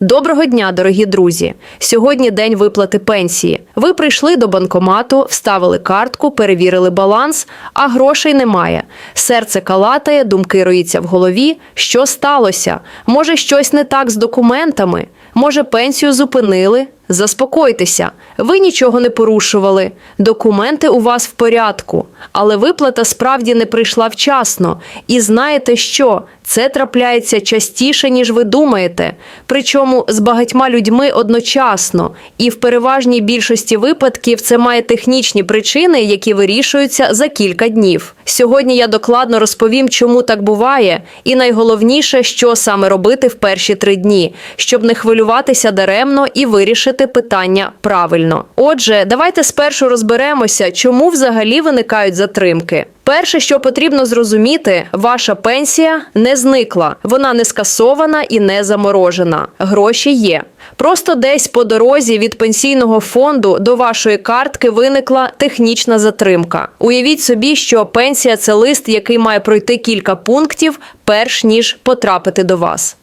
Доброго дня, дорогі друзі! Сьогодні день виплати пенсії. Ви прийшли до банкомату, вставили картку, перевірили баланс, а грошей немає. Серце калатає, думки роїться в голові. Що сталося? Може, щось не так з документами? Може, пенсію зупинили? Заспокойтеся, ви нічого не порушували. Документи у вас в порядку, але виплата справді не прийшла вчасно. І знаєте що? Це трапляється частіше, ніж ви думаєте. Причому з багатьма людьми одночасно. І в переважній більшості випадків це має технічні причини, які вирішуються за кілька днів. Сьогодні я докладно розповім, чому так буває, і найголовніше, що саме робити в перші три дні, щоб не хвилюватися даремно і вирішити питання правильно. Отже, давайте спершу розберемося, чому взагалі виникають затримки. Перше, що потрібно зрозуміти, ваша пенсія не зникла, вона не скасована і не заморожена. Гроші є. Просто десь по дорозі від пенсійного фонду до вашої картки виникла технічна затримка. Уявіть собі, що пенсія це лист, який має пройти кілька пунктів, перш ніж потрапити до вас.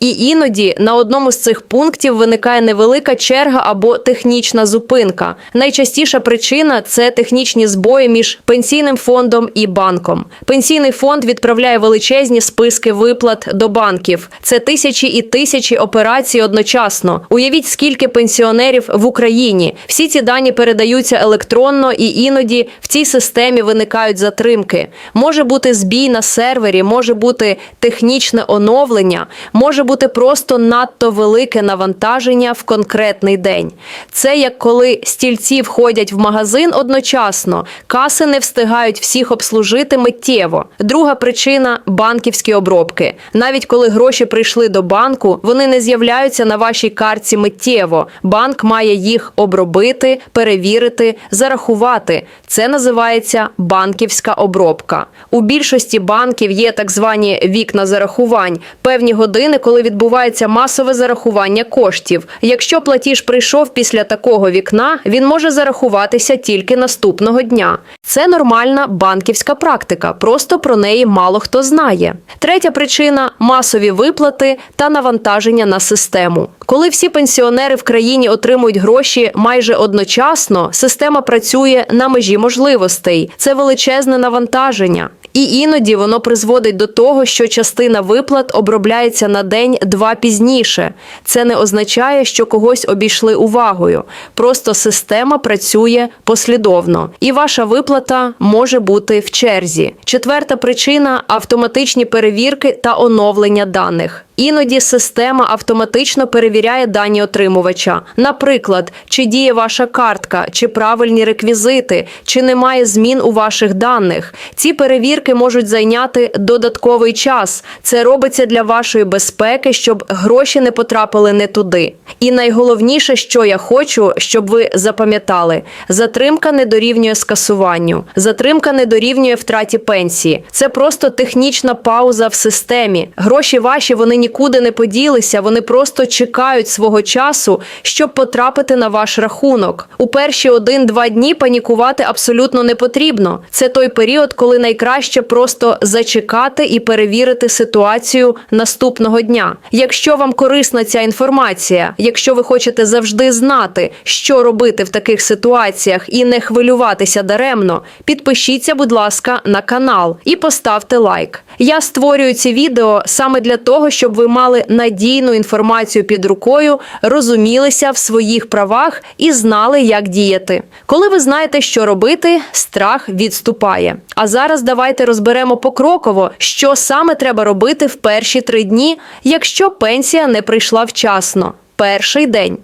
І іноді на одному з цих пунктів виникає невелика черга або технічна зупинка. Найчастіша причина це технічні збої між пенсійним фондом і банком. Пенсійний фонд відправляє величезні списки виплат до банків. Це тисячі і тисячі операцій одночасно. Уявіть, скільки пенсіонерів в Україні. Всі ці дані передаються електронно, і іноді в цій системі виникають затримки. Може бути збій на сервері, може бути технічне оновлення може бути просто надто велике навантаження в конкретний день. Це як коли стільці входять в магазин одночасно, каси не встигають всіх обслужити миттєво. Друга причина банківські обробки. Навіть коли гроші прийшли до банку, вони не з'являються на вашій картці миттєво. Банк має їх обробити, перевірити, зарахувати. Це називається банківська обробка. У більшості банків є так звані вікна зарахувань, певні години, коли відбувається масове зарахування коштів. Якщо платіж прийшов після такого вікна, він може зарахуватися тільки наступного дня. Це нормальна банківська практика, просто про неї мало хто знає. Третя причина масові виплати та навантаження на систему. Коли всі пенсіонери в країні отримують гроші майже одночасно, система працює на межі можливостей. Це величезне навантаження. І іноді воно призводить до того, що частина виплат обробляється на день-два пізніше. Це не означає, що когось обійшли увагою. Просто система працює послідовно, і ваша виплата може бути в черзі. Четверта причина автоматичні перевірки та оновлення даних. Іноді система автоматично перевіряє дані отримувача. Наприклад, чи діє ваша картка, чи правильні реквізити, чи немає змін у ваших даних. Ці перевірки можуть зайняти додатковий час. Це робиться для вашої безпеки, щоб гроші не потрапили не туди. І найголовніше, що я хочу, щоб ви запам'ятали: затримка не дорівнює скасуванню, затримка не дорівнює втраті пенсії. Це просто технічна пауза в системі. Гроші ваші вони нікуди не поділися, вони просто чекають свого часу, щоб потрапити на ваш рахунок. У перші один-два дні панікувати абсолютно не потрібно. Це той період, коли найкраще просто зачекати і перевірити ситуацію наступного дня. Якщо вам корисна ця інформація, якщо ви хочете завжди знати, що робити в таких ситуаціях і не хвилюватися даремно, підпишіться, будь ласка, на канал і поставте лайк. Я створюю ці відео саме для того, щоб ви мали надійну інформацію під рукою, розумілися в своїх правах і знали, як діяти. Коли ви знаєте, що робити, страх відступає. А зараз давайте розберемо покроково, що саме треба робити в перші три дні, якщо пенсія не прийшла вчасно. Перший день.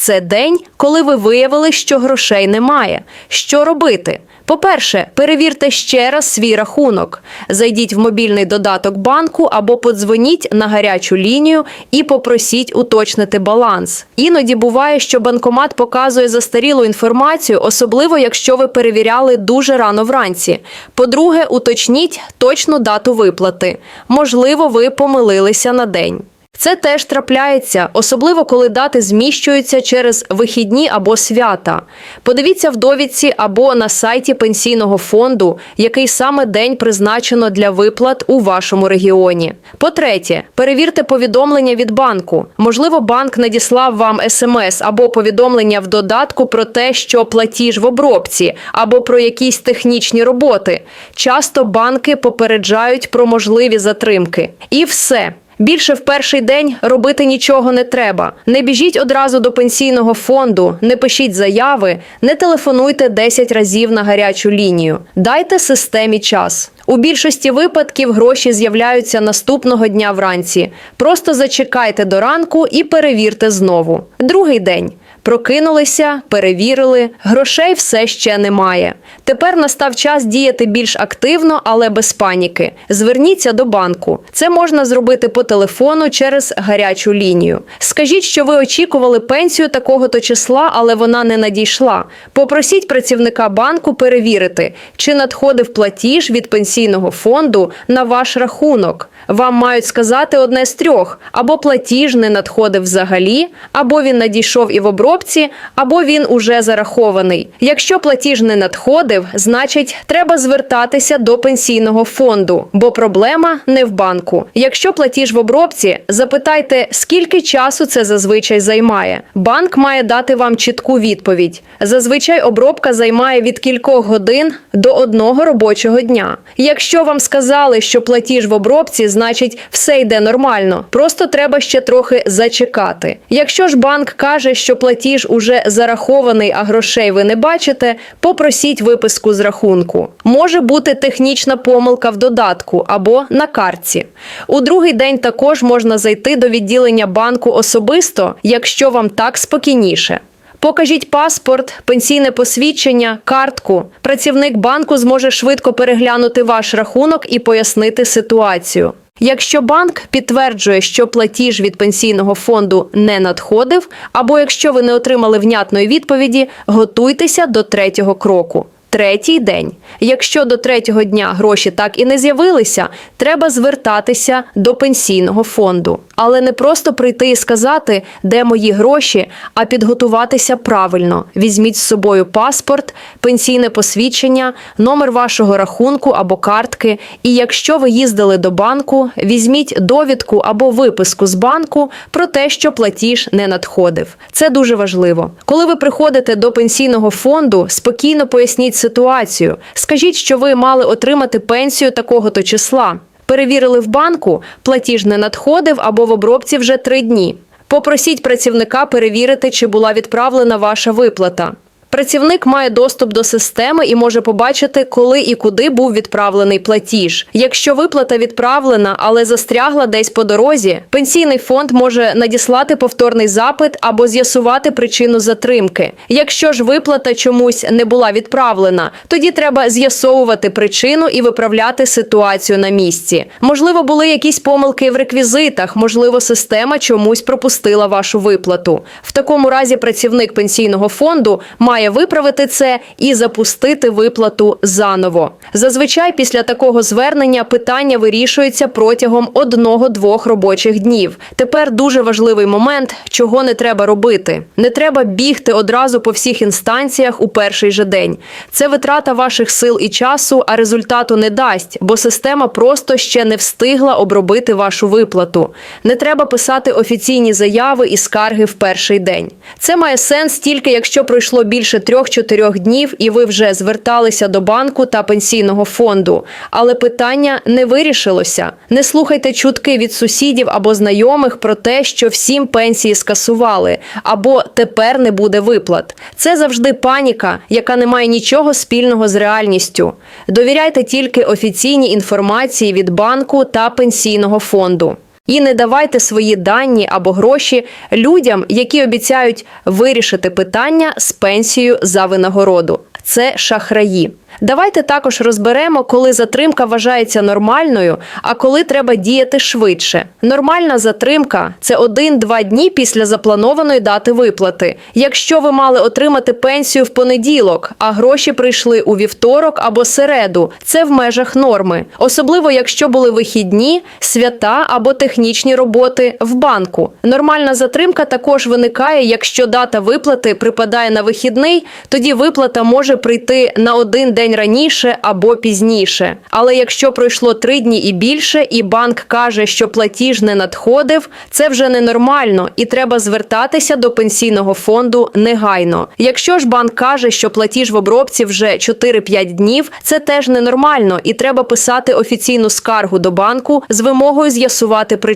Це день, коли ви виявили, що грошей немає. Що робити? По-перше, перевірте ще раз свій рахунок. Зайдіть в мобільний додаток банку або подзвоніть на гарячу лінію і попросіть уточнити баланс. Іноді буває, що банкомат показує застарілу інформацію, особливо якщо ви перевіряли дуже рано вранці. По-друге, уточніть точну дату виплати. Можливо, ви помилилися на день. Це теж трапляється, особливо коли дати зміщуються через вихідні або свята. Подивіться в довідці або на сайті пенсійного фонду, який саме день призначено для виплат у вашому регіоні. По-третє, перевірте повідомлення від банку. Можливо, банк надіслав вам смс або повідомлення в додатку про те, що платіж в обробці, або про якісь технічні роботи. Часто банки попереджають про можливі затримки. І все. Більше в перший день робити нічого не треба. Не біжіть одразу до пенсійного фонду, не пишіть заяви, не телефонуйте 10 разів на гарячу лінію. Дайте системі час. У більшості випадків гроші з'являються наступного дня вранці. Просто зачекайте до ранку і перевірте знову. Другий день. Прокинулися, перевірили, грошей все ще немає. Тепер настав час діяти більш активно, але без паніки. Зверніться до банку. Це можна зробити по телефону через гарячу лінію. Скажіть, що ви очікували пенсію такого-то числа, але вона не надійшла. Попросіть працівника банку перевірити, чи надходив платіж від пенсійного фонду на ваш рахунок. Вам мають сказати одне з трьох: або платіж не надходив взагалі, або він надійшов і в обробці, або він уже зарахований. Якщо платіж не надходив, значить треба звертатися до пенсійного фонду, бо проблема не в банку. Якщо платіж в обробці, запитайте, скільки часу це зазвичай займає. Банк має дати вам чітку відповідь. Зазвичай обробка займає від кількох годин до одного робочого дня. Якщо вам сказали, що платіж в обробці, значить все йде нормально. Просто треба ще трохи зачекати. Якщо ж банк каже, що платіж уже зарахований, а грошей ви не бачите, попросіть виписку з рахунку. Може бути технічна помилка в додатку або на картці. У другий день також можна зайти до відділення банку особисто, якщо вам так спокійніше. Покажіть паспорт, пенсійне посвідчення, картку. Працівник банку зможе швидко переглянути ваш рахунок і пояснити ситуацію. Якщо банк підтверджує, що платіж від пенсійного фонду не надходив, або якщо ви не отримали внятної відповіді, готуйтеся до третього кроку. Третій день. Якщо до третього дня гроші так і не з'явилися, треба звертатися до пенсійного фонду. Але не просто прийти і сказати, де мої гроші, а підготуватися правильно. Візьміть з собою паспорт, пенсійне посвідчення, номер вашого рахунку або картки. І якщо ви їздили до банку, візьміть довідку або виписку з банку про те, що платіж не надходив. Це дуже важливо. Коли ви приходите до пенсійного фонду, спокійно поясніть ситуацію. Скажіть, що ви мали отримати пенсію такого-то числа. Перевірили в банку, платіж не надходив або в обробці вже три дні. Попросіть працівника перевірити, чи була відправлена ваша виплата. Працівник має доступ до системи і може побачити, коли і куди був відправлений платіж. Якщо виплата відправлена, але застрягла десь по дорозі, пенсійний фонд може надіслати повторний запит або з'ясувати причину затримки. Якщо ж виплата чомусь не була відправлена, тоді треба з'ясовувати причину і виправляти ситуацію на місці. Можливо, були якісь помилки в реквізитах, можливо, система чомусь пропустила вашу виплату. В такому разі працівник пенсійного фонду має виправити це і запустити виплату заново. Зазвичай після такого звернення питання вирішується протягом одного-двох робочих днів. Тепер дуже важливий момент, чого не треба робити. Не треба бігти одразу по всіх інстанціях у перший же день. Це витрата ваших сил і часу, а результату не дасть, бо система просто ще не встигла обробити вашу виплату. Не треба писати офіційні заяви і скарги в перший день. Це має сенс тільки якщо пройшло більше трьох-чотирьох днів, і ви вже зверталися до банку та пенсійного фонду. Але питання не вирішилося. Не слухайте чутки від сусідів або знайомих про те, що всім пенсії скасували, або тепер не буде виплат. Це завжди паніка, яка не має нічого спільного з реальністю. Довіряйте тільки офіційній інформації від банку та пенсійного фонду. І не давайте свої дані або гроші людям, які обіцяють вирішити питання з пенсією за винагороду. Це шахраї. Давайте також розберемо, коли затримка вважається нормальною, а коли треба діяти швидше. Нормальна затримка це 1-2 дні після запланованої дати виплати. Якщо ви мали отримати пенсію в понеділок, а гроші прийшли у вівторок або середу, це в межах норми. Особливо, якщо були вихідні, свята або технічні технічні роботи в банку. Нормальна затримка також виникає, якщо дата виплати припадає на вихідний, тоді виплата може прийти на один день раніше або пізніше. Але якщо пройшло три дні і більше, і банк каже, що платіж не надходив, це вже ненормально і треба звертатися до пенсійного фонду негайно. Якщо ж банк каже, що платіж в обробці вже 4-5 днів, це теж ненормально, і треба писати офіційну скаргу до банку з вимогою з'ясувати причину.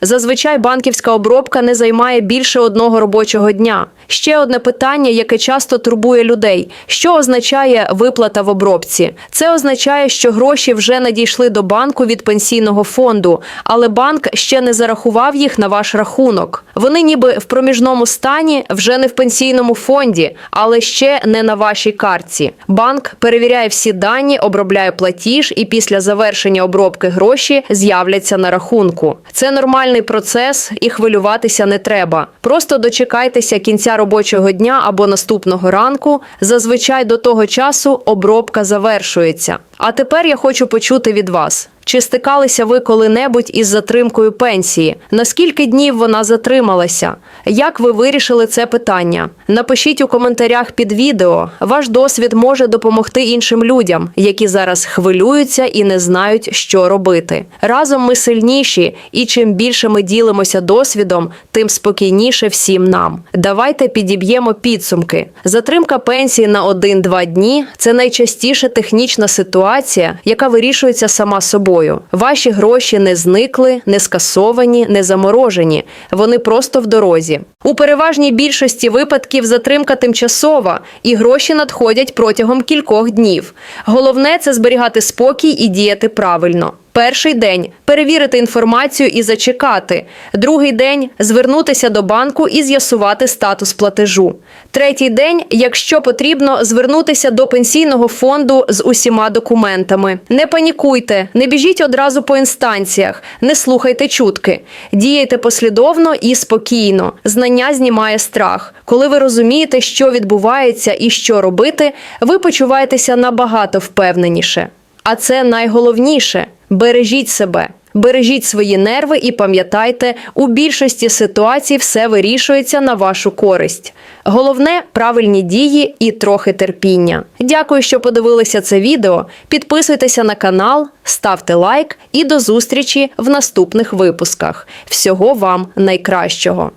Зазвичай банківська обробка не займає більше одного робочого дня. Ще одне питання, яке часто турбує людей: що означає виплата в обробці? Це означає, що гроші вже надійшли до банку від пенсійного фонду, але банк ще не зарахував їх на ваш рахунок. Вони ніби в проміжному стані, вже не в пенсійному фонді, але ще не на вашій картці. Банк перевіряє всі дані, обробляє платіж, і після завершення обробки гроші з'являться на рахунку. Це нормальний процес, і хвилюватися не треба. Просто дочекайтеся кінця робочого дня або наступного ранку. Зазвичай до того часу обробка завершується. А тепер я хочу почути від вас. Чи стикалися ви коли-небудь із затримкою пенсії? Наскільки днів вона затрималася? Як ви вирішили це питання? Напишіть у коментарях під відео. Ваш досвід може допомогти іншим людям, які зараз хвилюються і не знають, що робити. Разом ми сильніші, і чим більше ми ділимося досвідом, тим спокійніше всім нам. Давайте підіб'ємо підсумки. Затримка пенсії на 1-2 дні це найчастіше технічна ситуація, яка вирішується сама собою. Ваші гроші не зникли, не скасовані, не заморожені. Вони просто в дорозі. У переважній більшості випадків затримка тимчасова, і гроші надходять протягом кількох днів. Головне це зберігати спокій і діяти правильно. Перший день перевірити інформацію і зачекати. Другий день звернутися до банку і з'ясувати статус платежу. Третій день, якщо потрібно, звернутися до пенсійного фонду з усіма документами. Не панікуйте, не біжіть одразу по інстанціях, не слухайте чутки. Діяйте послідовно і спокійно. Знання знімає страх. Коли ви розумієте, що відбувається і що робити, ви почуваєтеся набагато впевненіше. А це найголовніше бережіть себе. Бережіть свої нерви і пам'ятайте, у більшості ситуацій все вирішується на вашу користь. Головне правильні дії і трохи терпіння. Дякую, що подивилися це відео. Підписуйтеся на канал, ставте лайк і до зустрічі в наступних випусках. Всього вам найкращого!